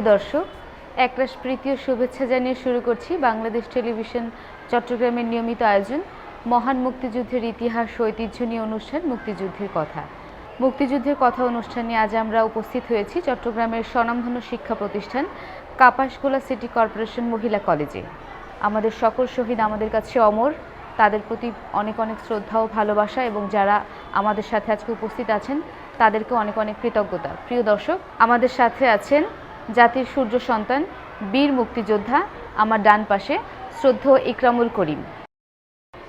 প্রিয় দর্শক একরাশ প্রীতি ও শুভেচ্ছা জানিয়ে শুরু করছি বাংলাদেশ টেলিভিশন চট্টগ্রামের নিয়মিত আয়োজন, মহান মুক্তিযুদ্ধের ইতিহাস ঐতিহ্য নিয়ে অনুষ্ঠান মুক্তিযুদ্ধের কথা। মুক্তিযুদ্ধের কথা অনুষ্ঠানে আজ আমরা উপস্থিত হয়েছি চট্টগ্রামের স্বনামধন্য শিক্ষা প্রতিষ্ঠান, কাপাসগোলা সিটি কর্পোরেশন মহিলা কলেজে। আমাদের সকল শহীদ আমাদের কাছে অমর, তাদের প্রতি অনেক অনেক শ্রদ্ধা ও ভালোবাসা এবং যারা আমাদের সাথে আজকে উপস্থিত আছেন, তাদেরকে অনেক অনেক কৃতজ্ঞতা। প্রিয় দর্শক, আমাদের সাথে আছেন জাতির সূর্য সন্তান, বীর মুক্তিযোদ্ধা, আমার ডান পাশে শ্রদ্ধ ইকরামুল করিম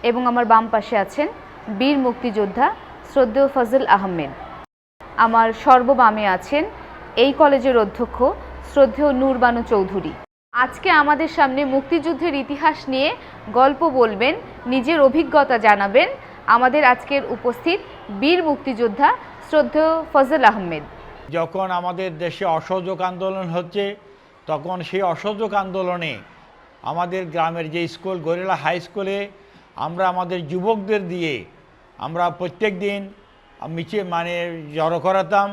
এবং আমার বাম পাশে আছেন বীর মুক্তিযোদ্ধা শ্রদ্ধেয় ফজল আহমেদ। আমার সর্ববামে আছেন এই কলেজের অধ্যক্ষ শ্রদ্ধেয় নূরবানু চৌধুরী। আজকে আমাদের সামনে মুক্তিযুদ্ধের ইতিহাস নিয়ে গল্প বলবেন, নিজের অভিজ্ঞতা জানাবেন আমাদের আজকের উপস্থিত বীর মুক্তিযোদ্ধা শ্রদ্ধেয় ফজল আহমেদ। যখন আমাদের দেশে অসহযোগ আন্দোলন হচ্ছে, তখন সেই অসহযোগ আন্দোলনে আমাদের গ্রামের যে স্কুল, গরিলা হাই স্কুলে আমরা আমাদের যুবকদের দিয়ে আমরা প্রত্যেক দিন মিছে মানে জড়ো করাতাম।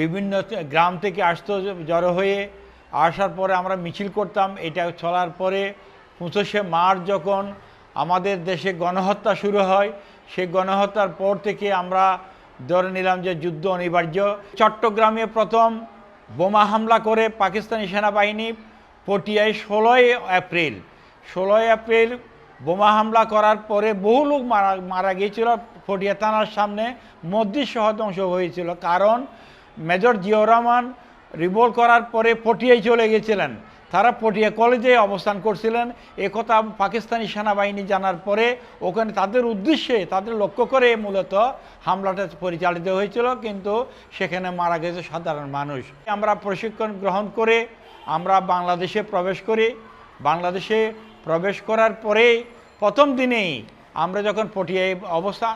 বিভিন্ন গ্রাম থেকে আসতো জড়ো হয়ে আসার পরে আমরা মিছিল করতাম। এটা চলার পরে পঁচিশে মার্চ যখন আমাদের দেশে গণহত্যা শুরু হয়, সেই গণহত্যার পর থেকে আমরা ধরে নিলাম যে যুদ্ধ অনিবার্য। চট্টগ্রামে প্রথম বোমা হামলা করে পাকিস্তানি সেনাবাহিনী পটিয়ায় ষোলোই এপ্রিল। ষোলোই এপ্রিল বোমা হামলা করার পরে বহু লোক মারা মারা গিয়েছিল। পটিয়া থানার সামনে মসজিদ সহ ধ্বংস হয়েছিল। কারণ মেজর জিয়াউর রহমান রিভোল করার পরে পটিয়ায় চলে গেছিলেন। তারা পটিয়া কলেজে অবস্থান করছিলেন। একথা পাকিস্তানি সেনাবাহিনী জানার পরে ওখানে তাদের উদ্দেশ্যে, তাদের লক্ষ্য করে মূলত হামলাটা পরিচালিত হয়েছিল, কিন্তু সেখানে মারা গেছে সাধারণ মানুষ। আমরা প্রশিক্ষণ গ্রহণ করে আমরা বাংলাদেশে প্রবেশ করি। বাংলাদেশে প্রবেশ করার পরে প্রথম দিনেই আমরা যখন পটিয়ায় অবস্থা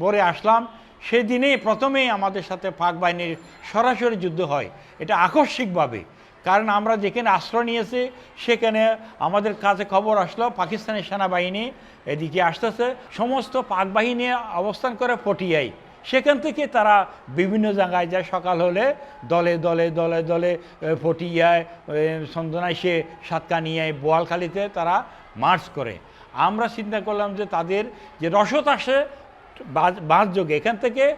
ভরে আসলাম, সেদিনেই প্রথমেই আমাদের সাথে পাক বাহিনীর সরাসরি যুদ্ধ হয়। এটা আকস্মিকভাবে। কারণ আমরা যেখানে আশ্রয় নিয়েছি সেখানে আমাদের কাছে খবর আসলো পাকিস্তানের সেনাবাহিনী এদিকে আসতেছে। সমস্ত পাক বাহিনী অবস্থান করে পটিয়ায়। সেখান থেকে তারা বিভিন্ন জায়গায় যায়। সকাল হলে দলে দলে দলে দলে ফটিয়ায় এ, পটিয়ায় সন্দনাইশে সাতকানিয়ায় বোয়ালখালিতে তারা মার্চ করে। আমরা চিন্তা করলাম যে তাদের যে রসদ আসে বাস- যোগে এখান থেকে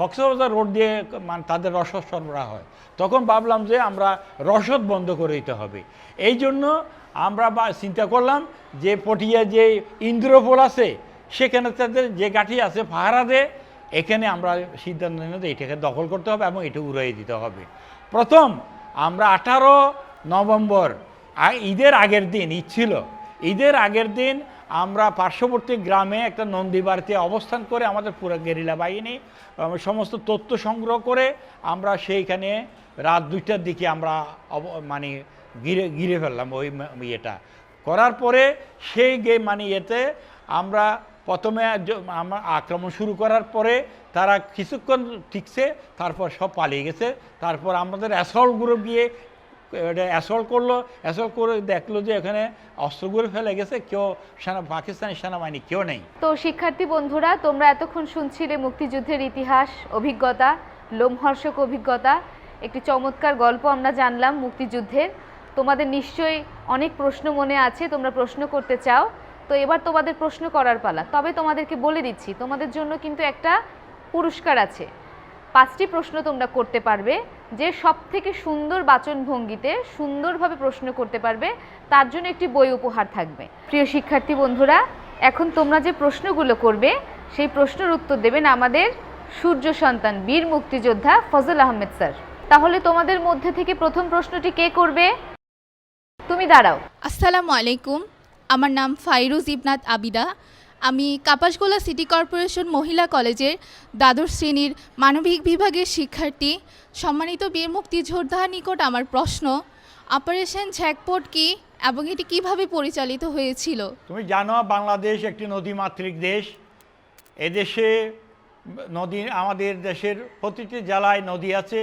কক্সবাজার রোড দিয়ে মানে তাদের রসদ সরবরাহ হয়। তখন ভাবলাম যে আমরা রসদ বন্ধ করে দিতে হবে। এই জন্য আমরা বা চিন্তা করলাম যে পটিয়া যে ইন্দ্রপোল আছে, সেখানে তাদের যে গাঠি আছে পাহারা এখানে আমরা সিদ্ধান্ত নিলাম যে এটাকে দখল করতে হবে এবং এটা উড়াই দিতে হবে। প্রথম আমরা আঠারো নভেম্বর ঈদের আগের দিন, ঈদ ছিল। ঈদের আগের দিন আমরা পার্শ্ববর্তী গ্রামে একটা নন্দী বাড়িতে অবস্থান করে আমাদের পুরো গেরিলা বাহিনী সমস্ত তথ্য সংগ্রহ করে আমরা সেইখানে রাত দুইটার দিকে আমরা মানে গিরে গিরে ফেললাম ওই ইয়েটা। করার পরে সেই গে মানে ইয়েতে আমরা প্রথমে আমরা আক্রমণ শুরু করার পরে তারা কিছুক্ষণ ঠিকছে তারপর সব পালিয়ে গেছে, তারপর আমাদের অ্যাসল্ট গ্রুপ গিয়ে এটা অ্যাসল্ট করল অ্যাসল্ট করে দেখল যে এখানে অস্ত্রগুলো ফেলে গেছে, কেউ সেনা, পাকিস্তানি সেনাবাহিনী, কেউ নেই। তো শিক্ষার্থী বন্ধুরা, তোমরা এতক্ষণ শুনছিলে মুক্তিযুদ্ধের ইতিহাস, অভিজ্ঞতা, লোমহর্ষক অভিজ্ঞতা, একটি চমৎকার গল্প আমরা জানলাম মুক্তিযুদ্ধের। তোমাদের নিশ্চয়ই অনেক প্রশ্ন মনে আছে, তোমরা প্রশ্ন করতে চাও। তো এবার তোমাদের প্রশ্ন করার পালা। তবে তোমাদেরকে বলে দিচ্ছি, তোমাদের জন্য কিন্তু একটা পুরস্কার আছে। পাঁচটি প্রশ্ন তোমরা করতে পারবে। যে সব থেকে সুন্দর বাচনভঙ্গিতে সুন্দরভাবে প্রশ্ন করতে পারবে, তার জন্য একটি বই উপহার থাকবে। প্রিয় শিক্ষার্থী বন্ধুরা, এখন তোমরা যে প্রশ্নগুলো করবে, সেই প্রশ্নের উত্তর দেবেন আমাদের সূর্য সন্তান বীর মুক্তিযোদ্ধা ফজল আহমেদ স্যার। তাহলে তোমাদের মধ্যে থেকে প্রথম প্রশ্নটি কে করবে? তুমি দাঁড়াও। আসসালামু আলাইকুম, আমার নাম ফাইরুজ ইবনাত আবিদা। আমি কাপাসগোলা সিটি কর্পোরেশন মহিলা কলেজের দ্বাদশ শ্রেণির মানবিক বিভাগের শিক্ষার্থী। সম্মানিত বীর মুক্তিযোদ্ধার নিকট আমার প্রশ্ন, অপারেশন ঝ্যাকপট কি এবং এটি কীভাবে পরিচালিত হয়েছিল? তুমি জানো বাংলাদেশ একটি নদীমাতৃক দেশ। এদেশে নদী, আমাদের দেশের প্রতিটি জেলায় নদী আছে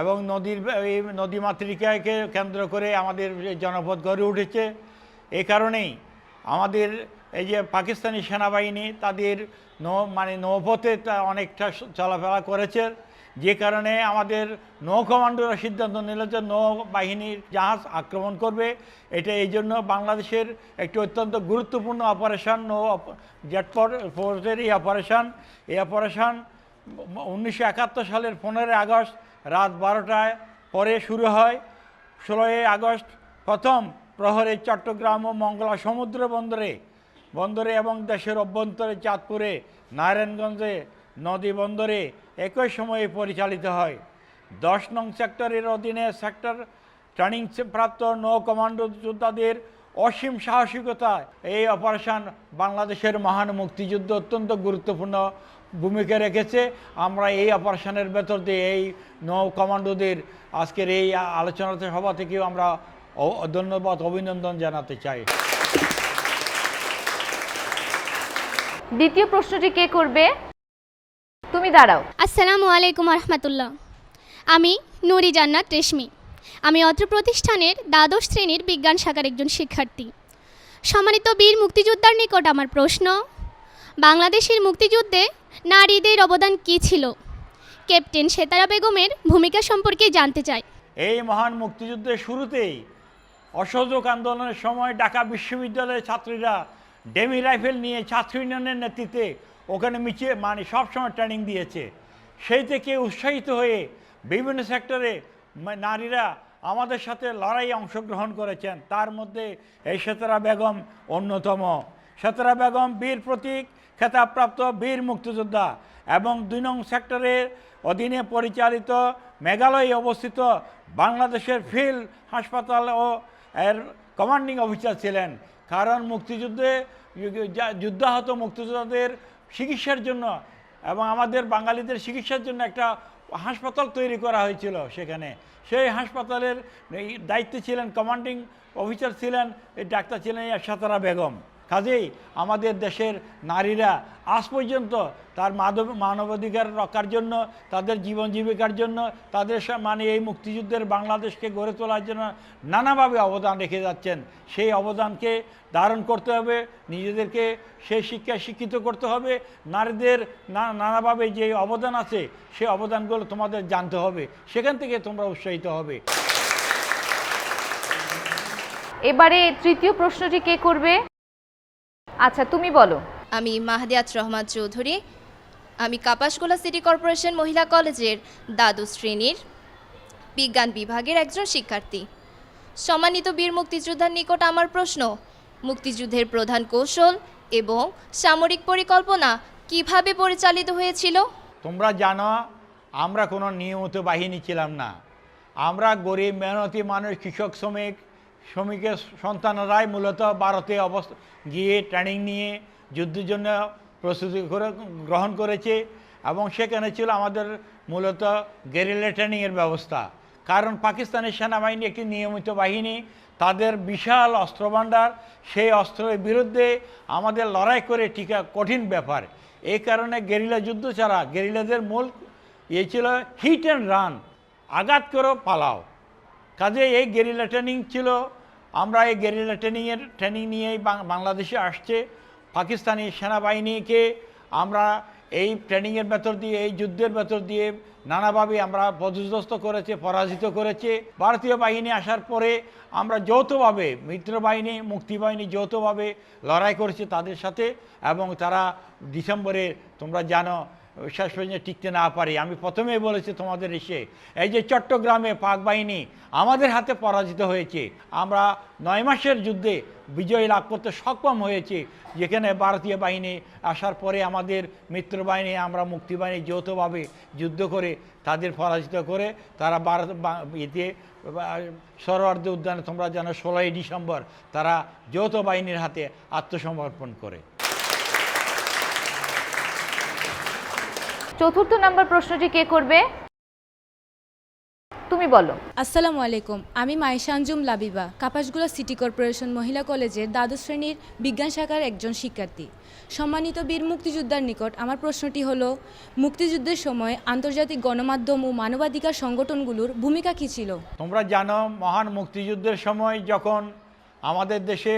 এবং নদীর, এই নদীমাতৃকাকে কেন্দ্র করে আমাদের জনপদ গড়ে উঠেছে। এই কারণেই আমাদের এই যে পাকিস্তানি সেনাবাহিনী তাদের নৌ মানে নৌপথে তা অনেকটা চলাফেরা করেছে। যে কারণে আমাদের নৌ কমান্ডোরা সিদ্ধান্ত নিল যে নৌ বাহিনীর জাহাজ আক্রমণ করবে। এটা এই জন্য বাংলাদেশের একটি অত্যন্ত গুরুত্বপূর্ণ অপারেশন, নৌ জেট ফোর্সের এই অপারেশন। এই অপারেশন উনিশশো একাত্তর সালের পনেরোই আগস্ট রাত বারোটায় পরে শুরু হয়। ষোলোই আগস্ট প্রথম প্রহরে চট্টগ্রাম ও মঙ্গলা সমুদ্র বন্দরে বন্দরে এবং দেশের অভ্যন্তরে চাঁদপুরে, নারায়ণগঞ্জে নদী বন্দরে একই সময়ে পরিচালিত হয়। দশ নং সেক্টরের অধীনে সেক্টর ট্রেনিং প্রাপ্ত নৌ কমান্ডো যোদ্ধাদের অসীম সাহসিকতা। এই অপারেশন বাংলাদেশের মহান মুক্তিযুদ্ধ অত্যন্ত গুরুত্বপূর্ণ ভূমিকা রেখেছে। আমরা এই অপারেশনের ভেতর দিয়ে এই নৌ কমান্ডোদের আজকের এই আলোচনাতে সভা থেকেও আমরা ধন্যবাদ, অভিনন্দন জানাতে চাই। দ্বিতীয় প্রশ্নটি কে করবে? তুমি দাঁড়াও। আসসালামু আলাইকুম রহমতুল্লাহ আমি নুরি জান্নাত রেশমি। আমি অত্র প্রতিষ্ঠানের দ্বাদশ শ্রেণির বিজ্ঞান শাখার একজন শিক্ষার্থী। সম্মানিত বীর মুক্তিযোদ্ধার নিকট আমার প্রশ্ন বাংলাদেশের মুক্তিযুদ্ধে নারীদের অবদান কী ছিল? ক্যাপ্টেন সেতারা বেগমের ভূমিকা সম্পর্কে জানতে চাই। এই মহান মুক্তিযুদ্ধের শুরুতেই অসহযোগ আন্দোলনের সময় ঢাকা বিশ্ববিদ্যালয়ের ছাত্রীরা ডেমি রাইফেল নিয়ে ছাত্র ইউনিয়নের নেতৃত্বে ওখানে মিছিয়ে মানে সবসময় ট্রেনিং দিয়েছে। সেই থেকে উৎসাহিত হয়ে বিভিন্ন সেক্টরে নারীরা আমাদের সাথে লড়াইয়ে অংশগ্রহণ করেছেন। তার মধ্যে এই সেতারা বেগম অন্যতম। সেতারা বেগম বীর প্রতীক, খেতাবপ্রাপ্ত বীর মুক্তিযোদ্ধা এবং দুই নং সেক্টরের অধীনে পরিচালিত মেঘালয়ে অবস্থিত বাংলাদেশের ফিল্ড হাসপাতাল ও এর কমান্ডিং অফিসার ছিলেন। কারণ মুক্তিযুদ্ধে যুদ্ধাহত মুক্তিযোদ্ধাদের চিকিৎসার জন্য এবং আমাদের বাঙালিদের চিকিৎসার জন্য একটা হাসপাতাল তৈরি করা হয়েছিল সেখানে। সেই হাসপাতালের দায়িত্বে ছিলেন কমান্ডিং অফিসার ছিলেন, এই ডাক্তার ছিলেন সাতারা বেগম। কাজেই আমাদের দেশের নারীরা আজ পর্যন্ত তার মানব মানবাধিকার রক্ষার জন্য, তাদের জীবন জীবিকার জন্য, তাদের মানে এই মুক্তিযুদ্ধের বাংলাদেশকে গড়ে তোলার জন্য নানাভাবে অবদান রেখে যাচ্ছেন। সেই অবদানকে ধারণ করতে হবে, নিজেদেরকে সেই শিক্ষায় শিক্ষিত করতে হবে, নারীদের নানাভাবে যে অবদান আছে সেই অবদানগুলো তোমাদের জানতে হবে। সেখান থেকে তোমরা উৎসাহিত হবে। এবারে তৃতীয় প্রশ্নটি কে করবে? আচ্ছা তুমি বলো। আমি মাহদিয়াত রহমান চৌধুরী। আমি কাপাসগোলা সিটি কর্পোরেশন মহিলা কলেজের দ্বাদশ শ্রেণির বিজ্ঞান বিভাগের একজন শিক্ষার্থী। সম্মানিত বীর মুক্তিযোদ্ধার নিকট আমার প্রশ্ন মুক্তিযুদ্ধের প্রধান কৌশল এবং সামরিক পরিকল্পনা কীভাবে পরিচালিত হয়েছিল? তোমরা জানো আমরা কোনো নিয়মিত বাহিনী ছিলাম না। আমরা গরিব মেহনতি মানুষ কৃষক শ্রমিক শ্রমিকের সন্তানরাই মূলত ভারতে অবস্থা, গিয়ে ট্রেনিং নিয়ে যুদ্ধের জন্য প্রস্তুতি করে, গ্রহণ করেছে এবং সেখানে ছিল আমাদের মূলত গেরিলা ট্রেনিংয়ের ব্যবস্থা। কারণ পাকিস্তানের সেনাবাহিনী একটি নিয়মিত বাহিনী, তাদের বিশাল অস্ত্রভাণ্ডার সেই অস্ত্রের বিরুদ্ধে আমাদের লড়াই করে টিকা কঠিন ব্যাপার। এই কারণে গেরিলা যুদ্ধ ছাড়া গেরিলাদের মূল ইয়ে ছিল হিট অ্যান্ড রান আঘাত করো পালাও। কাজে এই গেরিলা ট্রেনিং ছিল আমরা এই গেরিলা ট্রেনিংয়ের, ট্রেনিং নিয়েই বাংলাদেশে আসছে, পাকিস্তানি সেনাবাহিনীকে আমরা এই ট্রেনিংয়ের ভেতর দিয়ে, এই যুদ্ধের ভেতর দিয়ে নানাভাবে আমরা পদস্থ করেছে, পরাজিত করেছে। ভারতীয় বাহিনী আসার পরে আমরা যৌথভাবে মিত্র বাহিনী মুক্তি বাহিনী যৌথভাবে লড়াই করেছে তাদের সাথে এবং তারা ডিসেম্বরে তোমরা জানো শেষ পর্যন্ত টিকতে না পারি। আমি প্রথমেই বলেছি তোমাদের এসে, এই যে চট্টগ্রামে পাক বাহিনী আমাদের হাতে পরাজিত হয়েছে, আমরা নয় মাসের যুদ্ধে বিজয় লাভ করতে সক্ষম হয়েছি, যেখানে ভারতীয় বাহিনী আসার পরে আমাদের মিত্র বাহিনী, আমরা মুক্তি বাহিনী যৌথভাবে যুদ্ধ করে তাদের পরাজিত করে, তারা ভারত এতে সরোয়ার্দী উদ্যানে তোমরা জানো, ষোলোই ডিসেম্বর তারা যৌথ বাহিনীর হাতে আত্মসমর্পণ করে। চতুর্থ নম্বর প্রশ্নটি কে করবে? তুমি বলো। আসসালামু আলাইকুম আমি মাইশা আঞ্জুম লাবিবা কাপাসগুলা সিটি কর্পোরেশন মহিলা কলেজের দ্বাদশ শ্রেণির বিজ্ঞান শাখার একজন শিক্ষার্থী। সম্মানিত বীর মুক্তিযোদ্ধার নিকট আমার প্রশ্নটি হল মুক্তিযুদ্ধের সময় আন্তর্জাতিক গণমাধ্যম ও মানবাধিকার সংগঠনগুলোর ভূমিকা কী ছিল? তোমরা জানো মহান মুক্তিযুদ্ধের সময় যখন আমাদের দেশে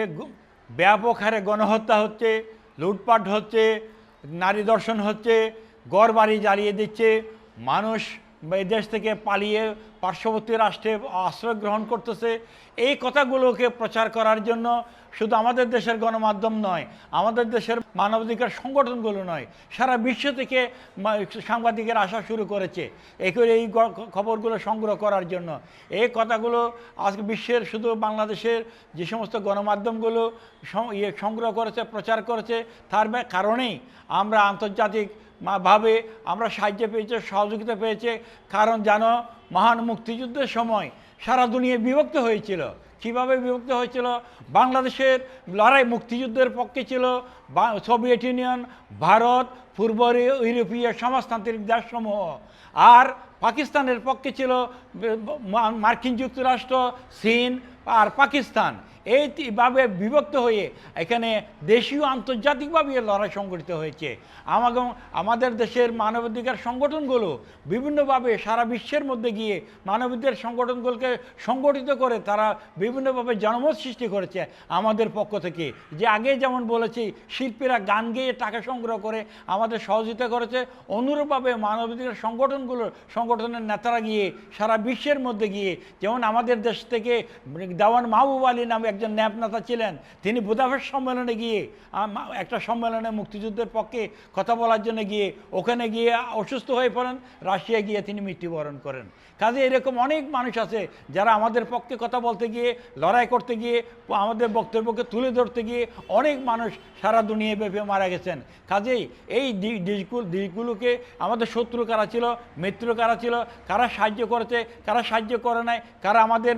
ব্যাপক হারে গণহত্যা হচ্ছে লুটপাট হচ্ছে নারী দর্শন হচ্ছে গড় বাড়ি জ্বালিয়ে দিচ্ছে। মানুষ দেশ থেকে পালিয়ে পার্শ্ববর্তী রাষ্ট্রে আশ্রয় গ্রহণ করতেছে। এই কথাগুলোকে প্রচার করার জন্য শুধু আমাদের দেশের গণমাধ্যম নয়, আমাদের দেশের মানবাধিকার সংগঠনগুলো নয়, সারা বিশ্ব থেকে সাংবাদিকের আসা শুরু করেছে। এই করে এই খবরগুলো সংগ্রহ করার জন্য। এই কথাগুলো আজকে বিশ্বের শুধু বাংলাদেশের যে সমস্ত গণমাধ্যমগুলো ইয়ে সংগ্রহ করেছে, প্রচার করেছে, তার কারণেই আমরা আন্তর্জাতিক মা- ভাবে আমরা সাহায্য পেয়েছে, সহযোগিতা পেয়েছে। কারণ জানো, মহান মুক্তিযুদ্ধের সময় সারা দুনিয়া বিভক্ত হয়েছিল। কীভাবে বিভক্ত হয়েছিল? বাংলাদেশের লড়াই মুক্তিযুদ্ধের পক্ষে ছিল। সোভিয়েত ইউনিয়ন, ভারত, পূর্ব ইউরোপীয় সমাজতান্ত্রিক দেশসমূহ। আর পাকিস্তানের পক্ষে ছিল মার্কিন যুক্তরাষ্ট্র, চীন আর পাকিস্তান। এইভাবে বিভক্ত হয়ে এখানে দেশীয় আন্তর্জাতিকভাবে লড়াই সংগঠিত হয়েছে। আমাকে আমাদের দেশের মানবাধিকার সংগঠনগুলো বিভিন্নভাবে সারা বিশ্বের মধ্যে গিয়ে মানবাধিকার সংগঠনগুলোকে সংগঠিত করে তারা বিভিন্নভাবে জনমত সৃষ্টি করেছে আমাদের পক্ষ থেকে। যে আগে যেমন বলেছি, শিল্পীরা গান গেয়ে টাকা সংগ্রহ করে আমাদের সহযোগিতা করেছে, অনুরূপভাবে মানবাধিকার সংগঠনগুলো সংগঠনের নেতারা গিয়ে সারা বিশ্বের মধ্যে গিয়ে যেমন আমাদের দেশ থেকে দেওয়ান মাহবুব আলী নামে একজন ন্যাপ নেতা ছিলেন, তিনি বুদাপেস্ট সম্মেলনে গিয়ে একটা সম্মেলনে মুক্তিযুদ্ধের পক্ষে কথা বলার জন্য গিয়ে, ওখানে গিয়ে অসুস্থ হয়ে পড়েন রাশিয়া গিয়ে তিনি মৃত্যুবরণ করেন। কাজে এরকম অনেক মানুষ আছে যারা আমাদের পক্ষে কথা বলতে গিয়ে, লড়াই করতে গিয়ে, আমাদের বক্তব্যকে তুলে ধরতে গিয়ে অনেক মানুষ সারা দুনিয়া ব্যাপী মারা গেছেন। কাজেই এই দি- দেশগুলো দেশগুলোকে আমাদের শত্রু কারা ছিল, মিত্র কারা ছিল, কারা সাহায্য করেছে, কারা সাহায্য করে নাই, কারা আমাদের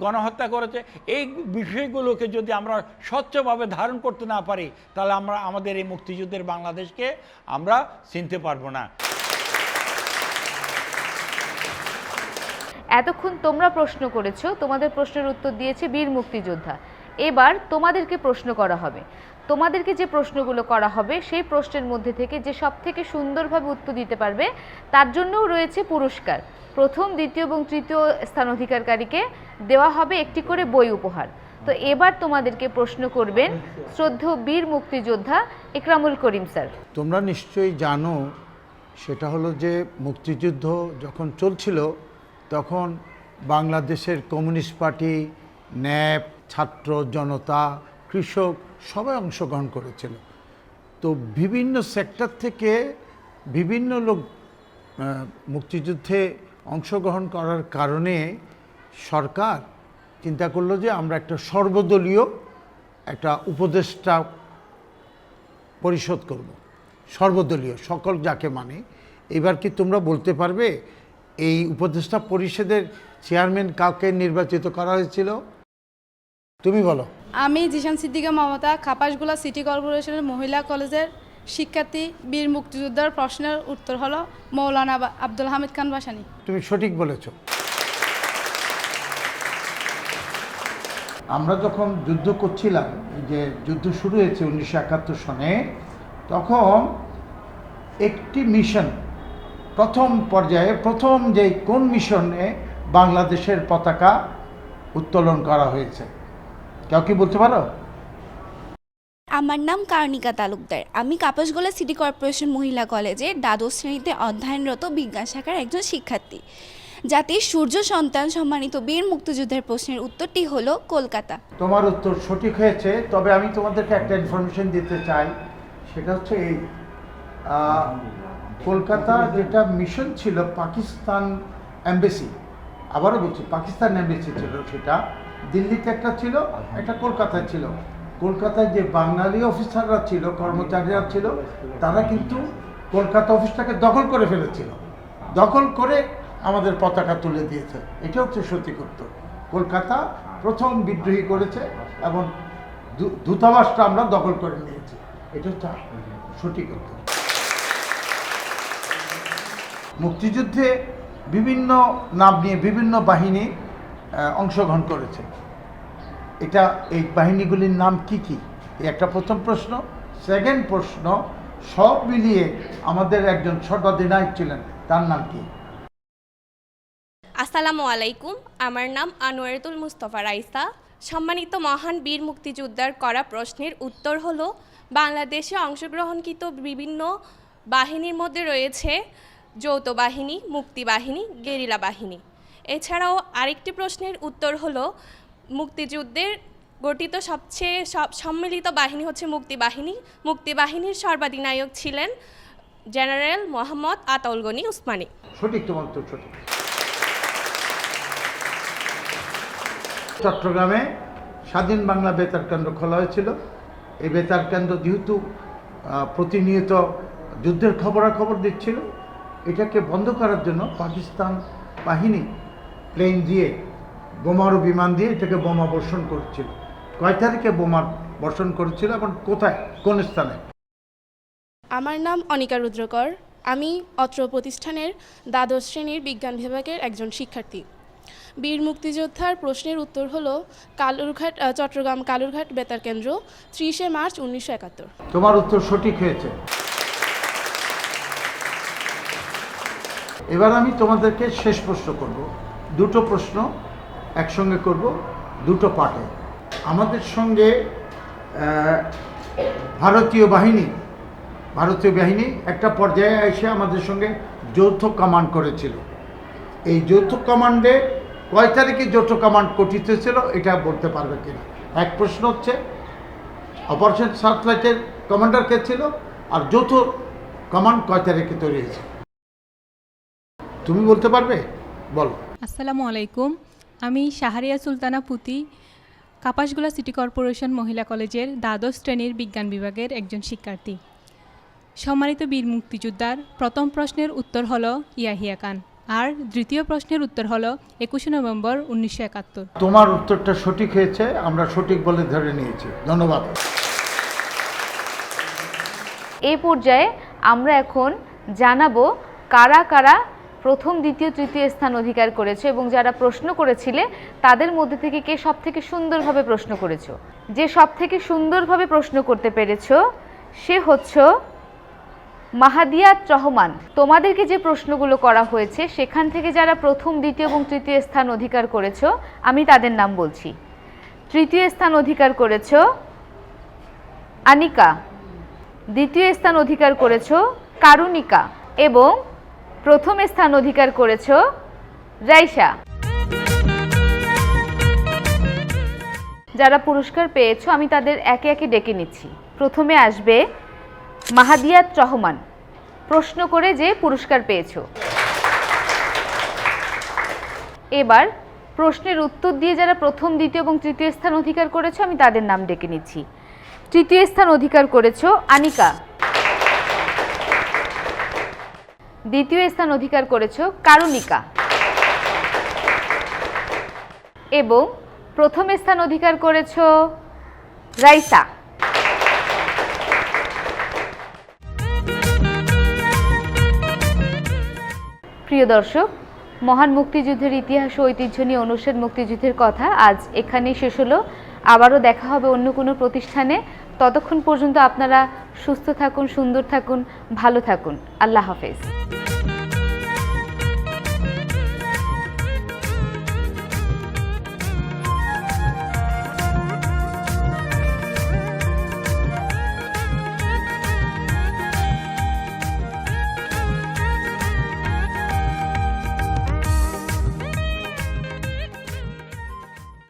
গণহত্যা করেছে, এই বিষয়গুলোকে যদি আমরা স্বচ্ছভাবে ধারণ করতে না পারি, তাহলে আমরা, আমাদের এই মুক্তিযুদ্ধের বাংলাদেশকে আমরা চিনতে পারব না। এতক্ষণ তোমরা প্রশ্ন করেছ, তোমাদের প্রশ্নের উত্তর দিয়েছে বীর মুক্তিযোদ্ধা। এবার তোমাদেরকে প্রশ্ন করা হবে। তোমাদেরকে যে প্রশ্নগুলো করা হবে, সেই প্রশ্নের মধ্যে থেকে যে সব থেকে সুন্দরভাবে উত্তর দিতে পারবে, তার জন্যও রয়েছে পুরস্কার। প্রথম, দ্বিতীয় এবং তৃতীয় স্থান অধিকারকারীকে দেওয়া হবে একটি করে বই উপহার। তো এবার তোমাদেরকে প্রশ্ন করবেন শ্রদ্ধেয় বীর মুক্তিযোদ্ধা ইকরামুল করিম স্যার। তোমরা নিশ্চয়ই জানো, সেটা হলো যে মুক্তিযুদ্ধ যখন চলছিল, তখন বাংলাদেশের কমিউনিস্ট পার্টি, ন্যাপ, ছাত্র জনতা, কৃষক সবাই অংশগ্রহণ করেছিল। তো বিভিন্ন সেক্টর থেকে বিভিন্ন লোক মুক্তিযুদ্ধে অংশগ্রহণ করার কারণে সরকার চিন্তা করল যে আমরা একটা সর্বদলীয় একটা উপদেষ্টা পরিশোধ করব। সর্বদলীয় সকল যাকে মানে। এবার কি তোমরা বলতে পারবে এই উপদেষ্টা পরিষদের চেয়ারম্যান কাউকে নির্বাচিত করা হয়েছিল? তুমি বলো। আমি জিশান সিদ্দিকা মমতা খাপাসগুলা সিটি কর্পোরেশনের মহিলা কলেজের শিক্ষার্থী বীর মুক্তিযোদ্ধার প্রশ্নের উত্তর হলো মৌলানা আব্দুল হামিদ খান বাসানি তুমি সঠিক বলেছ। আমরা যখন যুদ্ধ করছিলাম যে যুদ্ধ শুরু হয়েছে উনিশশো একাত্তর সনে, তখন একটি মিশন প্রথম পর্যায়ে, প্রথম যে কোন মিশনে বাংলাদেশের পতাকা উত্তোলন করা হয়েছে? কেউ কি বলতে পারো? আমার নাম কারণিকা তালুকদার। আমি কাপাসগোলা সিটি কর্পোরেশন মহিলা কলেজের দ্বাদশ শ্রেণীতে অধ্যয়নরত বিজ্ঞান শাখার একজন শিক্ষার্থী। জাতির সূর্য সন্তান সম্মানিত বীর মুক্তিযুদ্ধের প্রশ্নের উত্তরটি হলো কলকাতা। তোমার উত্তর সঠিক হয়েছে, তবে আমি তোমাদেরকে একটা ইনফরমেশন দিতে চাই, সেটা হচ্ছে এই কলকাতা যেটা মিশন ছিল পাকিস্তান এমবেসি আবারও বলছি, পাকিস্তান এমবেসি ছিল সেটা, দিল্লিতে একটা ছিল, একটা কলকাতায় ছিল। কলকাতায় যে বাঙালি অফিসাররা ছিল, কর্মচারীরা ছিল, তারা কিন্তু কলকাতা অফিসটাকে দখল করে ফেলেছিল। দখল করে আমাদের পতাকা তুলে দিয়েছে। এটা হচ্ছে সত্যি করত কলকাতা প্রথম বিদ্রোহী করেছে এবং দূতাবাসটা আমরা দখল করে নিয়েছি। এটা হচ্ছে উত্তর। মুক্তিযুদ্ধে বিভিন্ন নাম নিয়ে বিভিন্ন বাহিনী অংশগ্রহণ করেছে। এটা, এই বাহিনীগুলির নাম কি কি? একটা প্রথম প্রশ্ন। সেকেন্ড প্রশ্ন, সব মিলিয়ে আমাদের একজন সর্বাধিনায়ক ছিলেন। তার নাম কি? আসসালামু আলাইকুম। আমার নাম আনোয়ারতুল মুস্তফা রাইসা। সম্মানিত মহান বীর মুক্তিযোদ্ধার করা প্রশ্নের উত্তর হলো, বাংলাদেশে অংশগ্রহণকৃত বিভিন্ন বাহিনীর মধ্যে রয়েছে যৌথ বাহিনী মুক্তিবাহিনী গেরিলা বাহিনী। এছাড়াও আরেকটি প্রশ্নের উত্তর হলো, মুক্তিযুদ্ধের গঠিত সবচেয়ে সব সম্মিলিত বাহিনী হচ্ছে মুক্তিবাহিনী মুক্তিবাহিনীর সর্বাধিনায়ক ছিলেন জেনারেল মোহাম্মদ আতাউল গনি উসমানী। সঠিক তোমার সঠিক। চট্টগ্রামে স্বাধীন বাংলা বেতার কেন্দ্র খোলা হয়েছিল। এই বেতার কেন্দ্র যেহেতু প্রতিনিয়ত যুদ্ধের খবরাখবর দিচ্ছিল, এটাকে বন্ধ করার জন্য পাকিস্তান বাহিনী প্লেন দিয়ে বোমারু বিমান দিয়ে এটাকে বোমা বর্ষণ করেছিল। কয় তারিখে বোমা বর্ষণ করেছিল এবং কোথায়? কোন স্থানে? আমার নাম অনিকা রুদ্রকর। আমি অত্র প্রতিষ্ঠানের দ্বাদশ শ্রেণির বিজ্ঞান বিভাগের একজন শিক্ষার্থী। বীর মুক্তিযোদ্ধার প্রশ্নের উত্তর হল কালুরঘাট চট্টগ্রাম কালুরঘাট বেতার কেন্দ্র, ত্রিশে মার্চ উনিশশো একাত্তর। তোমার উত্তর সঠিক হয়েছে। এবার আমি তোমাদেরকে শেষ প্রশ্ন করব। দুটো প্রশ্ন একসঙ্গে করব, দুটো পার্টে আমাদের সঙ্গে ভারতীয় বাহিনী ভারতীয় বাহিনী একটা পর্যায়ে এসে আমাদের সঙ্গে যৌথ কমান্ড করেছিল। এই যৌথ কমান্ডে কয় তারিখে যৌথ কমান্ড গঠিত ছিল এটা বলতে পারবে কিনা? এক প্রশ্ন হচ্ছে অপারেশন সার্চলাইটের কমান্ডার কে ছিল আর যৌথ কমান্ড কয় তারিখে তৈরি হয়েছে? তুমি বলতে পারবে? বলো। আসসালামু আলাইকুম। আমি শাহরিয়া সুলতানা পুতি, কাপাসগুলা সিটি কর্পোরেশন মহিলা কলেজের দ্বাদশ শ্রেণির বিজ্ঞান বিভাগের একজন শিক্ষার্থী। সম্মানিত বীর মুক্তিযোদ্ধার প্রথম প্রশ্নের উত্তর হলো ইয়াহিয়া খান। আর দ্বিতীয় প্রশ্নের উত্তর হলো একুশে নভেম্বর উনিশশো একাত্তর। তোমার উত্তরটা সঠিক হয়েছে আমরা সঠিক বলে ধরে নিয়েছি। ধন্যবাদ। এই পর্যায়ে আমরা এখন জানাব কারা কারা প্রথম দ্বিতীয় তৃতীয় স্থান অধিকার করেছে এবং যারা প্রশ্ন করেছিলে তাদের মধ্যে থেকে কে সব থেকে সুন্দরভাবে প্রশ্ন করেছ? যে সব থেকে সুন্দরভাবে প্রশ্ন করতে পেরেছ সে হচ্ছে মাহাদিয়াত রহমান তোমাদেরকে যে প্রশ্নগুলো করা হয়েছে, সেখান থেকে যারা প্রথম, দ্বিতীয় এবং তৃতীয় স্থান অধিকার করেছ, আমি তাদের নাম বলছি। তৃতীয় স্থান অধিকার করেছ আনিকা, দ্বিতীয় স্থান অধিকার করেছ কারুণিকা এবং প্রথম স্থান অধিকার করেছ রাইসা। যারা পুরস্কার পেয়েছ, আমি তাদের একে একে ডেকে নিচ্ছি। প্রথমে আসবে মাহাদিয়াত রহমান প্রশ্ন করে যে পুরস্কার পেয়েছ। এবার প্রশ্নের উত্তর দিয়ে যারা প্রথম, দ্বিতীয় এবং তৃতীয় স্থান অধিকার করেছ, আমি তাদের নাম ডেকে নিচ্ছি। তৃতীয় স্থান অধিকার করেছ আনিকা। দ্বিতীয় স্থান অধিকার করেছ কারুণিকা এবং প্রথম স্থান অধিকার করেছ রাইসা। প্রিয় দর্শক, মহান মুক্তিযুদ্ধের ইতিহাস ও ঐতিহ্য নিয়ে অনুষ্ঠান মুক্তিযুদ্ধের কথা আজ এখানেই শেষ হলো। আবারও দেখা হবে অন্য কোনো প্রতিষ্ঠানে। ততক্ষণ পর্যন্ত আপনারা সুস্থ থাকুন, সুন্দর থাকুন, ভালো থাকুন। আল্লাহ হাফেজ।